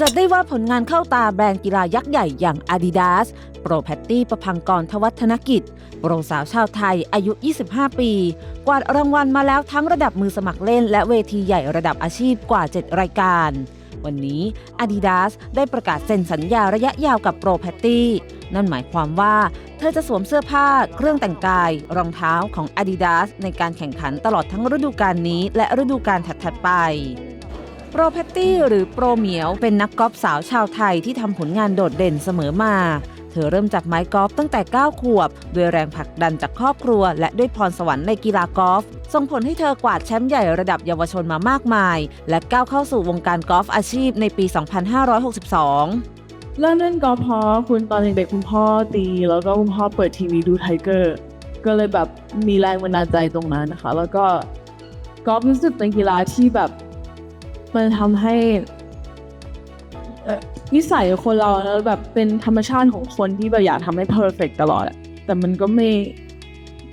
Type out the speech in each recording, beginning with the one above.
จัดได้ว่าผลงานเข้าตาแบรนด์กีฬายักษ์ใหญ่อย่าง Adidas โปรแพตตี้ประพังกรทวัฒนกิจ โปรสาวชาวไทยอายุ 25 ปี กวาดรางวัลมาแล้วทั้งระดับมือสมัครเล่น และเวทีใหญ่ระดับอาชีพกว่า 7 รายการ วันนี้ Adidas ได้ประกาศเซ็นสัญญาระยะยาวกับโปรแพตตี้นั่นหมายความว่า เธอจะสวมเสื้อผ้า เครื่องแต่งกาย รองเท้าของ Adidas ในการแข่งขันตลอดทั้งฤดูกาลนี้ และฤดูกาลถัดๆไป โปรแพตตี้หรือโปรเหมียว เป็นนักกอล์ฟสาวชาวไทยที่ทำผลงานโดดเด่นเสมอมา เธอเริ่มจับไม้กอล์ฟตั้งแต่ 9 ขวบ ด้วยแรงผลักดันจากครอบครัว และด้วยพรสวรรค์ในกีฬากอล์ฟส่งผลให้เธอกวาดแชมป์ใหญ่ระดับเยาวชนมามากมาย และก้าวเข้าสู่วงการกอล์ฟอาชีพในปี 2562เริ่มเล่นกอล์ฟเพราะคุณตอนเด็กๆคุณพ่อตี แล้วก็คุณพ่อเปิดทีวีดูไทเกอร์ ก็เลยแบบมีแรงบันดาลใจตรงนั้นนะคะ แล้วก็กอล์ฟรู้สึกเป็นกีฬาที่แบบ มันทำให้นิสัยคนเราแล้วแบบเป็นธรรมชาติของคนที่แบบอยากทำให้เพอร์เฟกตลอดอะแต่มันก็ไม่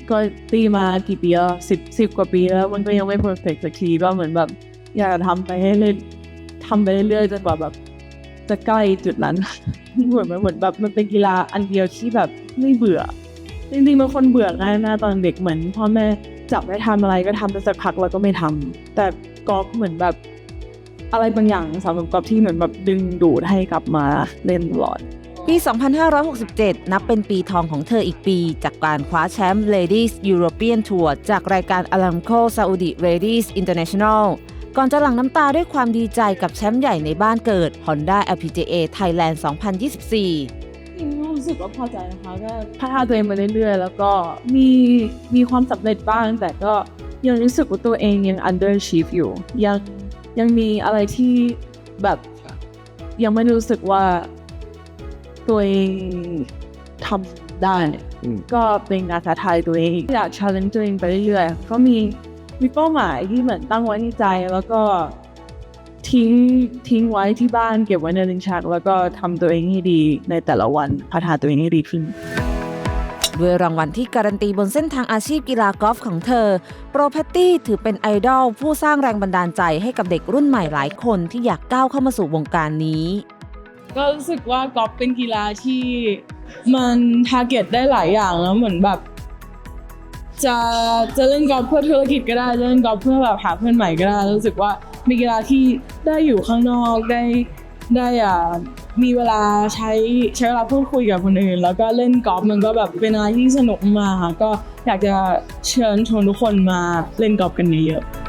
ก็ตีมากี่ปีแล้วสิบสิบกว่าปีแล้วมันก็ยังไม่เพอร์เฟกต์สักทีก็เหมือนแบบ อยากทำไปให้เรื่อยทำไปเรื่อยๆจนกว่าแบบ จะใกล้จุดนั้นเหมือนมันเหมือนแบบมันเป็นกีฬาอันเดียวที่แบบไม่เบื่อ จริงๆบางคนเบื่อง่ายนะตอนเด็กเหมือนพ่อแม่จับให้ทำอะไรก็ทำไปสักพักแล้วก็ไม่ทำแต่กอล์ฟเหมือนแบบ อะไรบางอย่างสำหรับกอล์ฟที่เหมือนแบบดึงดูดให้กลับมาเล่นตลอดปี 2567 นับเป็นปีทองของเธออีกปี จากการคว้าแชมป์ Ladies European Tour จากรายการ Aramco Saudi Ladies International ก่อนจะหลั่งน้ำตาด้วยความดีใจกับแชมป์ใหญ่ในบ้านเกิด Honda LPGA Thailand 2024จริงๆรู้สึกว่าพอใจนะคะก็พัฒนาตัวเองมาเรื่อยๆ แล้วก็มีมีความสำเร็จบ้าง แต่ก็ยังรู้สึกว่าตัวเองยัง underachieve อยู่ยัง ยังมีอะไรที่แบบยังไม่รู้สึกว่าตัวเองทำได้ อืม ก็เป็นการท้าทายตัวเองอยาก challenge ตัวเองไปเรื่อยๆก็มีมีเป้าหมายที่เหมือนตั้งไว้ในใจ แล้วก็ทิ้งทิ้งไว้ที่บ้านเก็บไว้ในลิ้นชัก แล้วก็ทำตัวเองให้ดีในแต่ละวันพัฒนาตัวเองให้ดีขึ้น ด้วยรางวัลที่การันตีบนเส้นทางอาชีพกีฬากอล์ฟของเธอ โปรแพตตี้ถือเป็นไอดอลผู้สร้างแรงบันดาลใจให้กับเด็กรุ่นใหม่หลายคนที่อยากก้าวเข้ามาสู่วงการนี้ ก็รู้สึกว่ากอล์ฟเป็นกีฬาที่มันทาร์เก็ตได้หลายอย่างแล้วเหมือนแบบ จะจะเล่นกอล์ฟเพื่อธุรกิจก็ได้จะเล่นกอล์ฟเพื่อแบบหาเพื่อนใหม่ก็ได้รู้สึกว่าเป็นกีฬาที่ได้อยู่ข้างนอกได้ ได้อ่ามีเวลาใช้ใช้เวลาพูดคุยกับคนอื่น แล้วก็เล่นกอล์ฟมันก็แบบเป็นอะไรที่สนุกมากค่ะก็อยากจะเชิญชวนทุกคนมาเล่นกอล์ฟกันเยอะๆ